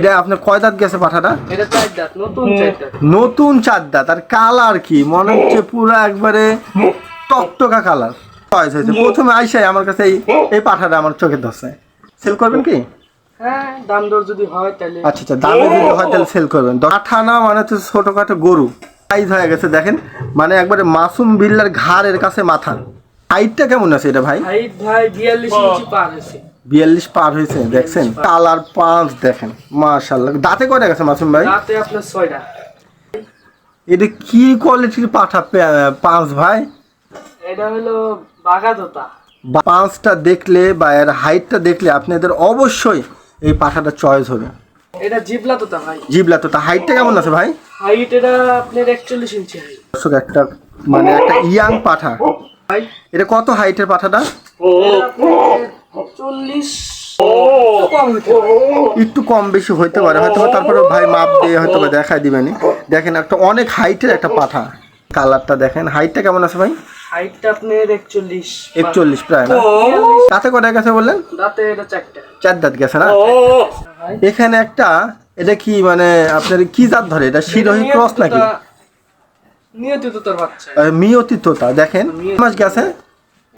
এটা আপনার কয় দাঁত গেছে পাঠাটা? নতুন চার দাঁত। আর কালার কি? মনে হচ্ছে পুরো একবারে টকটকা কালার। চয়েস হয়েছে। প্রথমে আইসাই আমার কাছে এই এই পাঠাটা আমার চোখে ধরছে। সেল করবেন কি? হ্যাঁ দাম দর যদি হয় তাহলে। আচ্ছা আচ্ছা দামে যদি হয় তাহলে সেল করবেন। মানে হচ্ছে ছোটখাটো গরু। সাইজ হয়ে গেছে দেখেন। মানে একবারে মাসুম বিল্লার ঘাড়ের কাছে মাথা। হাইটটা কেমন আছে এটা ভাই? হাইট ভাই বিয়াল্লিশ ইঞ্চি পার বিয়াল্লিশ পার হয়েছে দেখছেন? কালার পাঁচ দেখেন মাশাল্লাহ। দাঁতে কয়টা গেছে মাসুম ভাই? রাতে আপনার ছয়টা। এটা কি কোয়ালিটির পাঠা পাঁচ ভাই? এটা হলো বাগাদোতা পাঁচটা দেখলে বা এর হাইটটা দেখলে আপনাদের অবশ্যই এই পাঠাটা চয়েস হবে। এটা জিবলা তোতা ভাই। জিবলা তো তা হাইটটা কেমন আছে ভাই? হাইট এটা আপনার একচল্লিশ ইঞ্চি হাইট দর্শক একটা মানে একটা ইয়াং পাঠা। ভাই। এটা কত হাইটের পাঠাটা? চল্লিশ। একটু কম বেশি হইতে পারে হয়তো তারপরে ভাই মাপ দিয়ে হয়তো বা দেখাই দিবেনি। দেখেন একটা অনেক হাইটের একটা পাঠা। কালারটা দেখেন হাইটটা কেমন আছে ভাই? হাইটটা আপনার প্রায় না? কটা গেছে বললেন? রাতে এটা চারটা। চার দাঁত গেছে না? এখানে একটা এটা কি মানে আপনার কি জাত ধরে? এটা শিরোহী ক্রস নাকি? নিয়তিত তোর বাচ্চা। মিয়তি তোতা দেখেন। মাস গেছে?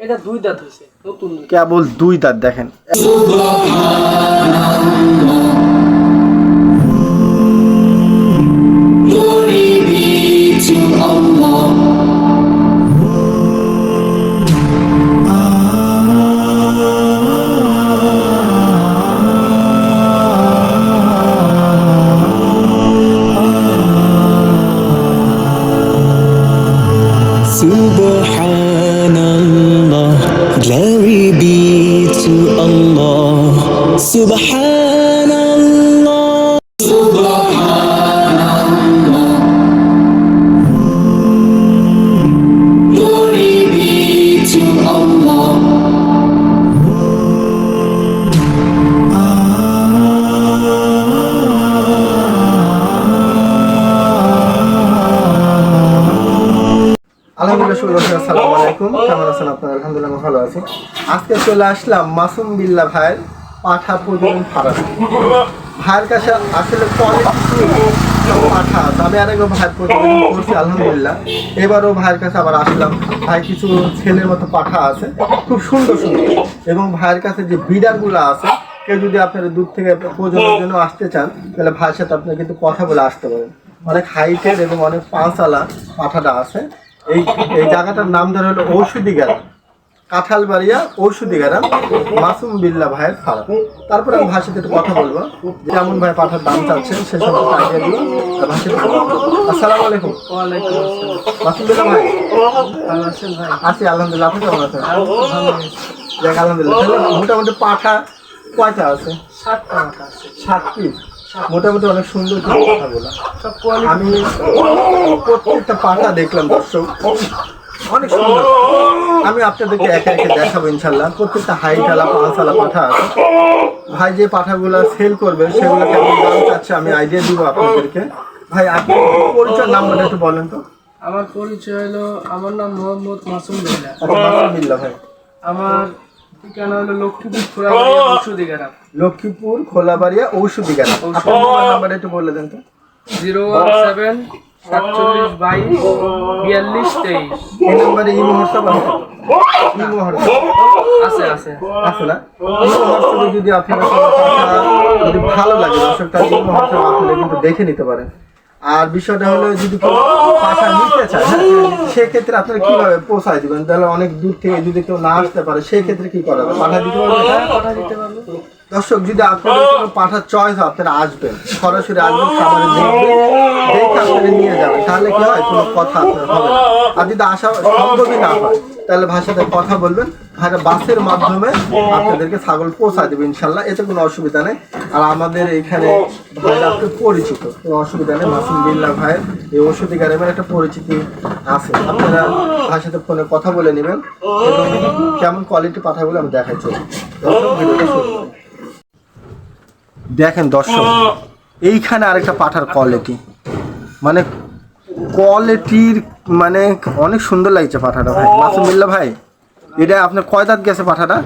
এটা দুই দাঁত হয়েছে নতুন কেবল দুই দাঁত দেখেন। Glory be to Allah. Subhanallah. আপনারা? আজকে চলে আসলাম মাসুম ভাইয়ের পাঠা ফারাম ভাইয়ের কাছে আসলে পাঠা আছে আমি আরেকবার ভাইয়ের করছি, আলহামদুলিল্লাহ। এবারও ভাইয়ের কাছে আবার আসলাম। ভাই, কিছু ছেলের মতো পাঠা আছে, খুব সুন্দর সুন্দর। এবং ভাইয়ের কাছে যে বিডারগুলো আছে, কেউ যদি আপনারা দূর থেকে প্রজনের জন্য আসতে চান, তাহলে ভাইয়ের সাথে আপনি কিন্তু কথা বলে আসতে পারেন। অনেক হাইটের এবং অনেক পাঁচালা পাঠাটা আছে। এই এই জায়গাটার নাম ধরে হলো ঔষধি গ্রাম। কাঁঠালবাড়িয়া ঔষধি গ্রাম মাসুম বিল্লা ভাইয়ের ফার্ম। তারপরে আমি ভাষাতে একটু কথা বলব। যেমন ভাই পাঠার দাম চাচ্ছেন সে সম্পর্কে আইডিয়া আর ভাষাতে আসসালামু আলাইকুম। মাসুম বিল্লা ভাই। আছি আলহামদুলিল্লাহ। আপনি কেমন আছেন? আলহামদুলিল্লাহ। মোটামুটি পাঠা কয়টা আছে? সাতটা আছে। সাত পিস। মোটামুটি অনেক সুন্দর কথাগুলো আমি প্রত্যেকটা পাতা দেখলাম দর্শক। অনেক সুন্দর। আমি আপনাদেরকে একে একে দেখাবো ইনশাল্লাহ প্রত্যেকটা হাইট আলা পাঁচ আলা পাঠা আছে। ভাই যে পাঠাগুলো সেল করবেন সেগুলো কেমন দাম চাচ্ছে আমি আইডিয়া দিব আপনাদেরকে। ভাই আপনি পরিচয় নাম্বারটা একটু বলেন তো। আমার পরিচয় হলো আমার নাম মোহাম্মদ মাসুম বিল্লা। আচ্ছা মাসুমিল্লা ভাই। আমার ঠিকানা হলো লক্ষ্মীপুর খোলাবাড়ি ঔষধি গ্রাম লক্ষ্মীপুর খোলাবাড়িয়া ঔষধি। আপনার মোবাইল একটু বলে দেন তো। জিরো ওয়ান সেভেন সাতচল্লিশ বাইশ বিয়াল্লিশ তেইশ। এই নাম্বারে ইমো হোয়াটসঅ্যাপ আছে? Imo WhatsApp. আছে আছে। আছে না? ইমো হোয়াটসঅ্যাপে যদি আপনার যদি ভালো লাগে দর্শক তাহলে ইমো হোয়াটসঅ্যাপ আপনি কিন্তু দেখে নিতে পারেন। আর বিষয়টা হলো যদি কেউ পাঠা নিতে চায় হ্যাঁ, সেক্ষেত্রে আপনারা কীভাবে পৌঁছায় দিবেন? তাহলে অনেক দূর থেকে যদি কেউ না আসতে পারে সেক্ষেত্রে কি করা হবে? পাঠা দিতে পারবে? হ্যাঁ দিতে পারব। দর্শক, যদি আপনাদের কোনো পাঠার চয়েস হয়, আপনারা আসবেন। সরাসরি আসবেন খাবারে দেখবেন দেখে আপনারা নিয়ে যাবেন। তাহলে কি হয়? কোনো কথা হবে না। আর যদি আসা সম্ভবই না হয়, তাহলে ভাষাতে কথা বলবেন। ভাষা বাসের মাধ্যমে আপনাদেরকে ছাগল পৌঁছা দেবে, ইনশাল্লাহ। এতে কোনো অসুবিধা নেই। আর আমাদের এখানে ভাইরা আপনি পরিচিত। কোনো অসুবিধা নেই। মাসুম বিল্লা ভাইয়ের এই ওষুধি গ্রামের একটা পরিচিতি আছে। আপনারা ভাষাতে ফোনে কথা বলে নেবেন। কেমন কোয়ালিটি পাঠাগুলো আমি দেখাই ভিডিওটা। দেখেন দর্শক এইখানে আরেকটা পাঠার কোয়ালিটি মানে কোয়ালিটির মানে অনেক সুন্দর লাগছে পাঠাটা ভাই। মাসুমিল্লা ভাই এটা আপনার কয় দাঁত গেছে পাঠাটা?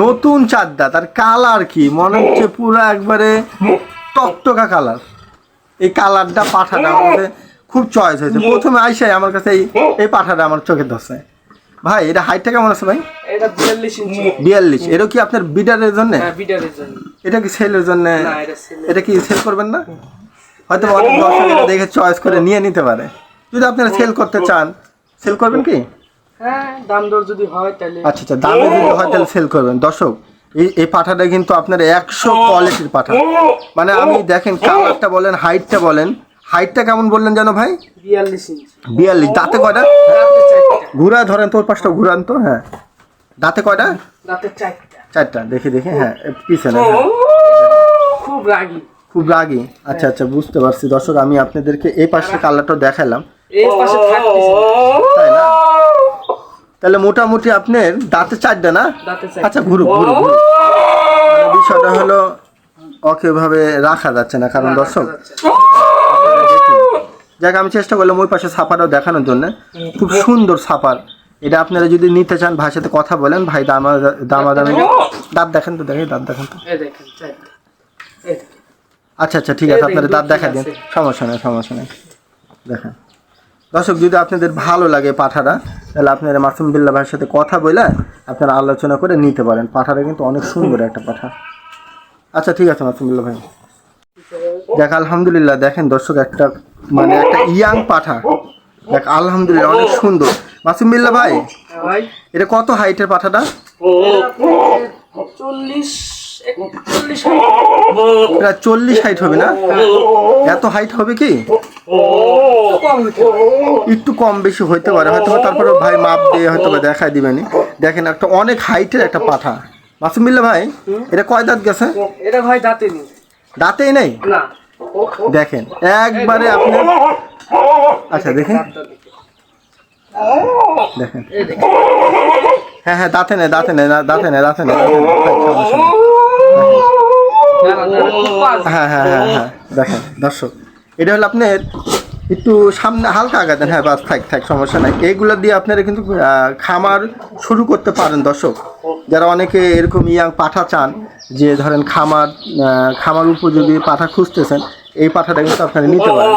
নতুন চার দাঁত। আর কালার কি? মনে হচ্ছে পুরো একবারে টকটকা কালার এই কালারটা পাঠাটা আমাদের খুব চয়েস হয়েছে। প্রথমে আইসাই আমার কাছে এই এই পাঠাটা আমার চোখে ধরছে ভাই এটা হাইটটা কেমন আছে ভাই? এটা বিয়াল্লিশ ইঞ্চি। বিয়াল্লিশ। এটা কি আপনার বিডারের জন্য? হ্যাঁ বিটারের জন্য। এটা কি সেলের জন্য? না এটা ছেলে এটা কি সেল করবেন না? হয়তো অনেক দর্শক এটা দেখে চয়েস করে নিয়ে নিতে পারে। যদি আপনারা সেল করতে চান সেল করবেন কি? হ্যাঁ দাম দর যদি হয় তাহলে। আচ্ছা আচ্ছা দামে যদি হয় তাহলে সেল করবেন। দর্শক এই এই পাঠাটা কিন্তু আপনার একশো কোয়ালিটির পাঠা। মানে আমি দেখেন কালারটা বলেন হাইটটা বলেন। হাইটটা কেমন বললেন জানো ভাই? বিয়াল্লিশ ইঞ্চি। বিয়াল্লিশ। দাঁতে কয়টা? ঘুরা ধরেন তোর পাশটা ঘুরান তো হ্যাঁ। দাঁতে কয়টা? দাঁতে চারটা। চারটা দেখে দেখে হ্যাঁ পিছনে হ্যাঁ। খুব রাগি। খুব রাগি। আচ্ছা আচ্ছা বুঝতে পারছি। দর্শক আমি আপনাদেরকে এই পাশের কালারটা দেখালাম। এই পাশে থাকতেছে তাই না? তাহলে মোটামুটি আপনার দাঁতে চারটা না? দাঁতে চারটা। আচ্ছা ঘুরু ঘুরু ঘুরু মানে বিষয়টা হলো ওকে ভাবে রাখা যাচ্ছে না কারণ দর্শক যাক আমি চেষ্টা করলাম ওই পাশে ছাপাটাও দেখানোর জন্য। খুব সুন্দর ছাপার। এটা আপনারা যদি নিতে চান ভাইয়ের সাথে কথা বলেন। ভাই দামা দামা দামি দাঁত দেখেন তো দেখেন দাঁত দেখেন তো। আচ্ছা আচ্ছা ঠিক আছে আপনারা দাঁত দেখা দিন। সমস্যা নেই সমস্যা নেই। দেখেন। দর্শক যদি আপনাদের ভালো লাগে পাঠাটা তাহলে আপনারা মাসুম বিল্লা ভাইয়ের সাথে কথা বলে আপনারা আলোচনা করে নিতে পারেন। পাঠাটা কিন্তু অনেক সুন্দর একটা পাঠা। আচ্ছা ঠিক আছে মাসুম বিল্লা ভাই। দেখ আলহামদুলিল্লাহ দেখেন দর্শক একটা মানে একটা ইয়াং পাঠা। দেখ আলহামদুলিল্লাহ অনেক সুন্দর। মাসুম বিল্লা ভাই। এটা কত হাইটের পাঠাটা? চল্লিশ প্রায় চল্লিশ হাইট হবে না? এত হাইট হবে কি। একটু কম বেশি হইতে পারে। হয়তো তারপরে ভাই মাপ দিয়ে হয়তো বা দেখাই দিবেনি। দেখেন একটা অনেক হাইটের একটা পাঠা। মাসুমিল্লা ভাই এটা কয় দাঁত গেছে? এটা ভাই দাঁতে নেই। দাঁতেই নেই? না। দেখেন, একবারে আপনি আচ্ছা দেখেন। দেখেন। হ্যাঁ হ্যাঁ দাঁতে নেয় দাঁতে নেয় দাঁতে নেই, দাঁতে বাজে। হ্যাঁ হ্যাঁ হ্যাঁ হ্যাঁ দেখেন। দর্শক, এটা হলো আপনার একটু সামনে হালকা আগাতেন হ্যাঁ বাস, থাক থাক, সমস্যা নাই। এইগুলো দিয়ে আপনারা কিন্তু খামার শুরু করতে পারেন, দর্শক। যারা অনেকে এরকম ইয়াং পাঠা চান, যে ধরেন খামার খামার উপযোগী পাঠা খুঁজতেছেন, এই পাঠাটা কিন্তু আপনারা নিতে পারেন।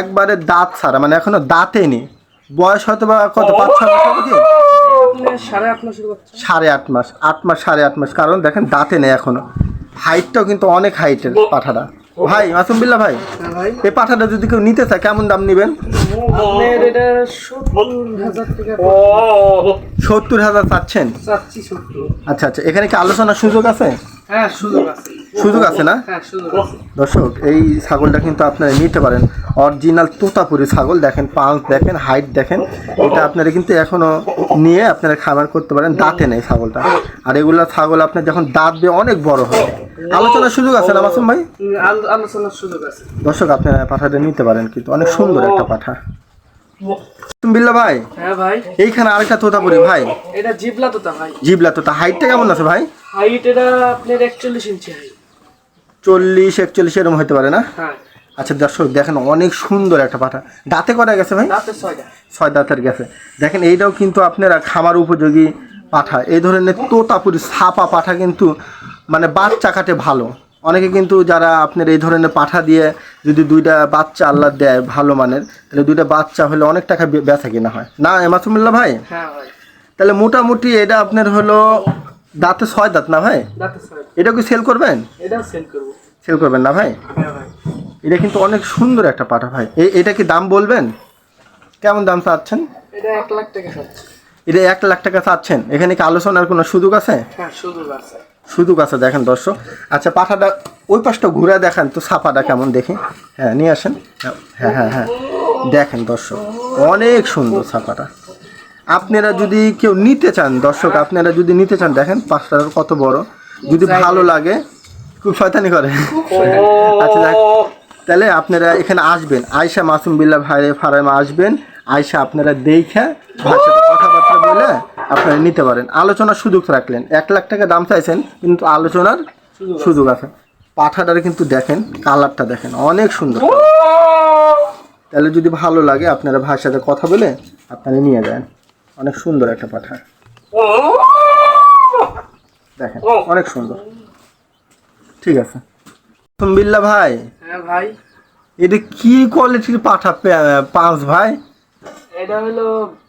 একবারে দাঁত ছাড়া মানে এখনও দাঁতে নেই। বয়স হয়তো বা কত, পাঁচ, ছয় মাস সাড়ে আট মাস আট মাস, সাড়ে আট মাস। কারণ দেখেন, দাঁতে নেই এখনও। হাইটটাও কিন্তু অনেক হাইটের পাঠাটা। ভাই মাসুম বিল্লা ভাই হ্যাঁ ভাই। এই পাঠাটা যদি কেউ নিতে চায় কেমন দাম নেবেন? সত্তর হাজার টাকা চাচ্ছেন? আচ্ছা আচ্ছা এখানে কি আলোচনার সুযোগ আছে? হ্যাঁ সুযোগ আছে। সুযোগ আছে না? হ্যাঁ দর্শক এই ছাগলটা কিন্তু আপনারা নিতে পারেন। অরিজিনাল তোতাপুরি ছাগল দেখেন পাঁচ দেখেন হাইট দেখেন। এটা আপনারা কিন্তু এখনও নিয়ে আপনারা খাবার করতে পারেন। দাঁতে নেই ছাগলটা। আর এগুলা ছাগল আপনার যখন দাঁত দিয়ে অনেক বড় হয় আলোচনার সুযোগ আছে না মাসুম ভাই? আলোচনার সুযোগ আছে। দর্শক আপনারা পাঠাটা নিতে পারেন কিন্তু অনেক সুন্দর একটা পাঠা। বিল্লা ভাই হ্যাঁ ভাই। এইখানে আরেকটা তোতাপুরি ভাই। এটা জিবলা তো তা ভাই। জিবলা তোতা হাইটটা কেমন আছে ভাই? হাইট এটা আপনার একচল্লিশ ইঞ্চি হাইট। চল্লিশ একচল্লিশ এরকম হতে পারে না? হ্যাঁ। আচ্ছা দর্শক দেখেন অনেক সুন্দর একটা পাঠা। দাঁতে কটা গেছে ভাই? ছয় দাঁতের গেছে। দেখেন এইটাও কিন্তু আপনারা খামার উপযোগী পাঠা। এই ধরনের তোতাপুরি ছাপা পাঠা কিন্তু মানে বাচ্চা কাটে ভালো। অনেকে কিন্তু যারা আপনার এই ধরনের পাঠা দিয়ে যদি দুইটা বাচ্চা আল্লাহ দেয় ভালো মানের তাহলে দুইটা বাচ্চা হলে অনেক টাকা বে- বেচা কিনা হয়। না এমাসুমুল্লাহ ভাই? হ্যাঁ ভাই। তাহলে মোটামুটি এটা আপনার হলো দাঁতে ছয় দাঁত না ভাই? এটা কি সেল করবেন? সেল করবেন না ভাই? হ্যাঁ এটা কিন্তু অনেক সুন্দর একটা পাঠা ভাই। এটা কি দাম বলবেন? কেমন দাম চাচ্ছেন? এটা এক লাখ টাকা এটা এক লাখ টাকা চাচ্ছেন। এখানে কি আলোচনার কোনো সুযোগ আছে? হ্যাঁ সুযোগ আছে। সুযোগ আছে দেখেন দর্শক। আচ্ছা পাঠাটা ওই পাশটা ঘুরে দেখান তো ছাপাটা কেমন দেখি। হ্যাঁ নিয়ে আসেন। হ্যাঁ হ্যাঁ হ্যাঁ। দেখেন দর্শক অনেক সুন্দর ছাপাটা। আপনারা যদি কেউ নিতে চান দর্শক আপনারা যদি নিতে চান দেখেন পাঁচটা কত বড়। যদি ভালো লাগে খুব শয়তানি করে। আচ্ছা দেখ তাহলে আপনারা এখানে আসবেন। আয়সা মাসুম বিল্লা ভাই ফারামে আসবেন। আয়সা আপনারা দেখে সাথে কথাবার্তা বলে আপনারা নিতে পারেন। আলোচনার সুযোগ রাখলেন। এক লাখ টাকা দাম চাইছেন কিন্তু আলোচনার সুযোগ আছে। পাঠাটার কিন্তু দেখেন কালারটা দেখেন অনেক সুন্দর। তাহলে যদি ভালো লাগে আপনারা ভাইয়ের সাথে কথা বলে আপনারা নিয়ে যান। অনেক সুন্দর একটা পাঠা। দেখেন অনেক সুন্দর। ঠিক আছে। বিল্লা ভাই হ্যাঁ ভাই। এটা কি কোয়ালিটির পাঠা পাঁচ ভাই? এটা হলো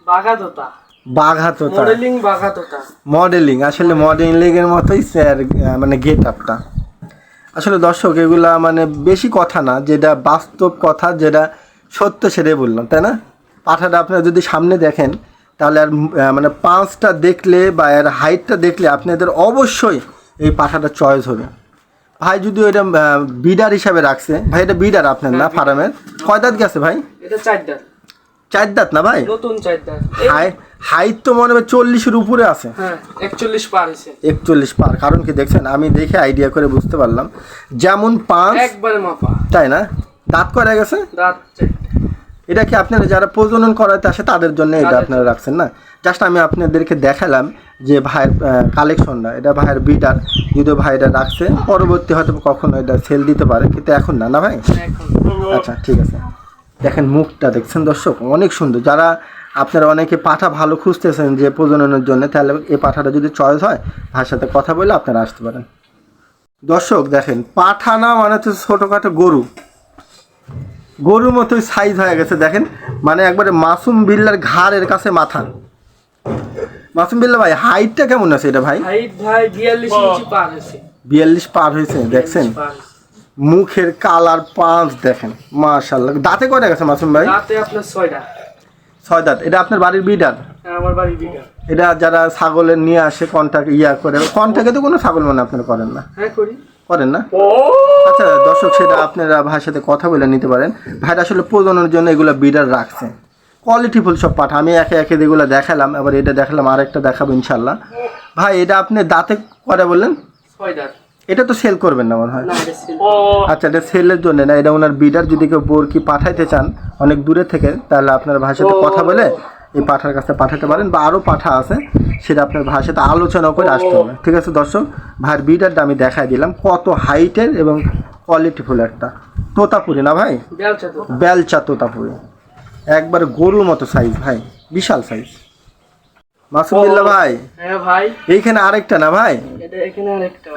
বাঘা তো মডেলিং বাঘাতোতা। মডেলিং আসলে মডেলিং এর মতোই স্যার মানে গেট আপটা আসলে দর্শক এগুলা মানে বেশি কথা না যেটা বাস্তব কথা যেটা সত্য সেটাই বললাম তাই না? পাঠাটা আপনারা যদি সামনে দেখেন তাহলে আর মানে পাঁচটা দেখলে বা এর হাইটটা দেখলে আপনাদের অবশ্যই এই পাঠাটা চয়েস হবে। ভাই যদি ওইটা বিডার হিসাবে রাখছে ভাই এটা বিডার আপনার না ফার্মের? কয় দাঁত গেছে ভাই? এটা চারটা চার দাঁত না ভাই? নতুন চারটা হাই হাইট তো মনে হয় চল্লিশের উপরে আছে। হ্যাঁ একচল্লিশ পার হয়েছে। একচল্লিশ পার কারণ কি দেখছেন আমি দেখে আইডিয়া করে বুঝতে পারলাম। যেমন পাঁচ একবারে মাপা। তাই না? দাঁত করা গেছে? দাঁত এটা কি আপনারা যারা প্রজনন করাতে আসে তাদের জন্য এটা আপনারা রাখছেন না? জাস্ট আমি আপনাদেরকে দেখালাম যে ভাইয়ের কালেকশনটা এটা ভাইয়ের বিটার যদিও ভাই এটা রাখছে পরবর্তী হয়তো কখনো এটা সেল দিতে পারে কিন্তু এখন না না ভাই? আচ্ছা ঠিক আছে। দেখেন মুখটা দেখছেন দর্শক? অনেক সুন্দর। যারা আপনারা অনেকে পাঠা ভালো খুঁজতেছেন যে প্রজননের জন্য তাহলে এই পাঠাটা যদি চয়েস হয় তার সাথে কথা বলে আপনারা আসতে পারেন। দর্শক দেখেন পাঠা না মানে হচ্ছে ছোটোখাটো গরু। গরুর মতোই সাইজ হয়ে গেছে দেখেন। মানে একবারে মাসুম বিল্লার ঘাড়ের কাছে মাথা। মাসুম বিল্লা ভাই হাইটটা কেমন আছে এটা ভাই? হাইট ভাই বিয়াল্লিশ পার হয়েছে বিয়াল্লিশ পার হয়েছে দেখছেন। মুখের কালার পাঁচ দেখেন মাশাল্লাহ দাঁতে কয়টা গেছে মাসুম ভাই? রাতে আপনার ছয়টা। ছয় দাঁত। এটা আপনার বাড়ির বিডার হ্যাঁ, আমার এটা যারা ছাগলের নিয়ে আসে কন্টাক্ট ইয়া করে কন্টাক্টে তো কোনো ছাগল মানে আপনারা করেন না। হ্যাঁ করি। করেন না? আচ্ছা দর্শক সেটা আপনারা ভাইয়ের সাথে কথা বলে নিতে পারেন। ভাইরা আসলে প্রজনের জন্য এগুলো বিডার রাখছে। কোয়ালিটিফুল সব পাঠা আমি একে একে এগুলো দেখালাম এবার এটা দেখালাম আরেকটা দেখাবো ইনশাল্লাহ ভাই এটা আপনি দাঁতে করে বললেন? ছয় দাঁত। এটা তো সেল করবেন না মনে হয়। আচ্ছা এটা সেলের জন্য না এটা ওনার বিডার যদি কেউ বোর কি পাঠাইতে চান অনেক দূরে থেকে তাহলে আপনার সাথে কথা বলে এই পাঠার কাছে পাঠাতে পারেন বা আরও পাঠা আছে সেটা আপনার সাথে আলোচনা করে আসতে হবে। ঠিক আছে দর্শক ভাইয়ের বিডারটা আমি দেখাই দিলাম কত হাইটের এবং কোয়ালিটিফুল একটা। তোতাপুরি না ভাই? বেলচা তোতাপুরি। একবার গরুর মতো সাইজ ভাই বিশাল সাইজ মাসুদুল্লাহ ভাই হ্যাঁ ভাই। এইখানে আরেকটা না ভাই? এখানে আরেকটা।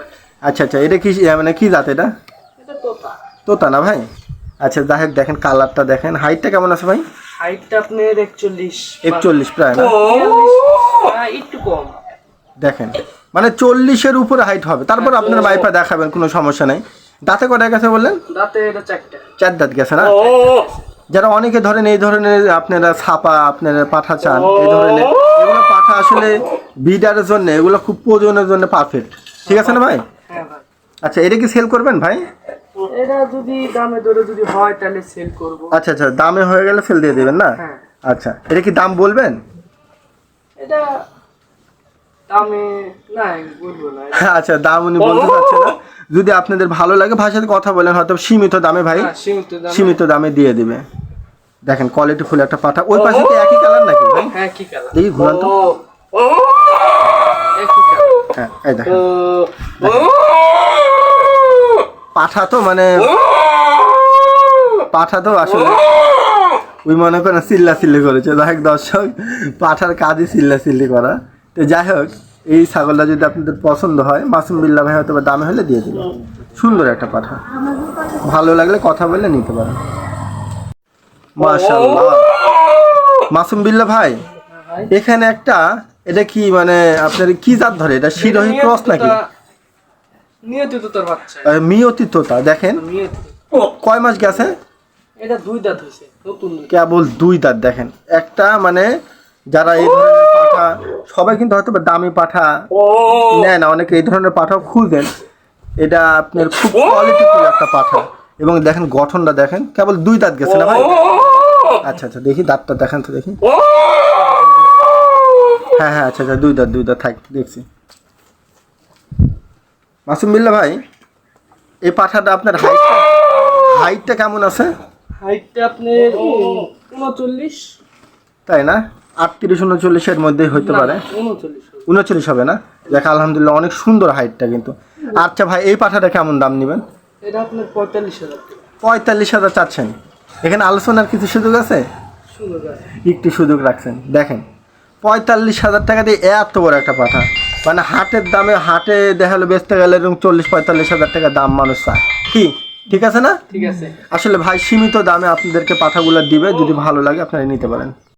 আচ্ছা আচ্ছা এটা কি মানে কি জাত এটা? তোতা। না ভাই? আচ্ছা যাই হোক দেখেন কালারটা দেখেন। হাইটটা কেমন আছে ভাই? হাইটটা আপনার একচল্লিশ একচল্লিশ প্রায় না? হ্যাঁ, একটু কম। দেখেন মানে চল্লিশের উপরে হাইট হবে। তারপর আপনার ওয়াইফা দেখাবেন কোনো সমস্যা নেই। দাঁতে কটা গেছে বললেন? দাঁতে এটা চারটা। চার দাঁত গেছে না? যারা অনেকে ধরেন এই ধরনের আপনারা ছাপা আপনারা পাঠা চান এই ধরনের এগুলো পাঠা আসলে বিডারের জন্য এগুলো খুব প্রয়োজনের জন্য পারফেক্ট ঠিক আছে না হ্যাঁ ভাই? আচ্ছা এটা কি সেল করবেন ভাই? এটা যদি দামে দরে যদি হয় তাহলে সেল করব। আচ্ছা আচ্ছা দামে হয়ে গেলে সেল দিয়ে দেবেন না? হ্যাঁ। আচ্ছা এটা কি দাম বলবেন? এটা দামে না বলব না। আচ্ছা দাম উনি বলতে চাচ্ছে না। যদি আপনাদের ভালো লাগে সাথে কথা বলেন হয়তো সীমিত দামে ভাই। হ্যাঁ, সীমিত দামে। দিয়ে দিবে। দেখেন কোয়ালিটি ফুল একটা পাঠা ওই পাশে একই কালার নাকি ভাই? হ্যাঁ কি কালার দেখি ঘুরান তো। একই হ্যাঁ পাঠা তো মানে পাঠা তো আসলে ওই মনে করেন চিল্লা চিল্লি করেছে। যাই হোক দর্শক পাঠার কাজই চিল্লা চিল্লি করা। তো যাই হোক এই ছাগলটা যদি আপনাদের পছন্দ হয় মাসুম বিল্লা ভাই হয়তো দামে হলে দিয়ে দিবে। সুন্দর একটা পাঠা। ভালো লাগলে কথা বলে নিতে পারেন। মাশাআল্লাহ। মাসুম বিল্লা ভাই। এখানে একটা এটা কি মানে আপনার কি জাত ধরে? এটা শিরোহী ক্রস নাকি? নিয়তি তো তোর বাচ্চা। আহ, মিয়তি দেখেন। কয় মাস গেছে? এটা দুই দাঁত হয়েছে নতুন। কেবল দুই দাঁত দেখেন। একটা মানে যারা এই ধরনের পাঠা সবাই কিন্তু হয়তো দামি পাঠা নেয় না অনেকে এই ধরনের পাঠাও খুঁজেন। এটা আপনার খুব কোয়ালিটিফুল একটা পাঠা। এবং দেখেন গঠনটা দেখেন কেবল দুই দাঁত গেছে না ভাই? আচ্ছা আচ্ছা দেখি দাঁতটা দেখেন তো দেখি। হ্যাঁ হ্যাঁ আচ্ছা আচ্ছা দুই দাঁত দুই দাঁত থাক দেখছি। মাসুম বিল্লা ভাই এই পাঠাটা আপনার হাইটটা হাইটটা কেমন আছে? হাইটটা আপনার উনচল্লিশ। তাই না? আটত্রিশ উনচল্লিশের মধ্যেই হতে পারে। উনচল্লিশ হবে। না? দেখ আলহামদুলিল্লাহ অনেক সুন্দর হাইটটা কিন্তু। আচ্ছা ভাই এই পাঠাটা কেমন দাম নেবেন? এটা আপনার পঁয়তাল্লিশ হাজার টাকা। পঁয়তাল্লিশ হাজার চাচ্ছেন। এখানে আলোচনার কিছু সুযোগ আছে। একটু সুযোগ রাখছেন। দেখেন পঁয়তাল্লিশ হাজার টাকা দিয়ে এত বড় একটা পাঠা। মানে হাটের দামে হাটে দেখাল বেচতে গেলে এরকম চল্লিশ পঁয়তাল্লিশ হাজার টাকা দাম মানুষ চায়। কি? ঠিক আছে না? ঠিক আছে। আসলে ভাই সীমিত দামে আপনাদেরকে পাঠাগুলো দিবে যদি ভালো লাগে আপনারা নিতে পারেন।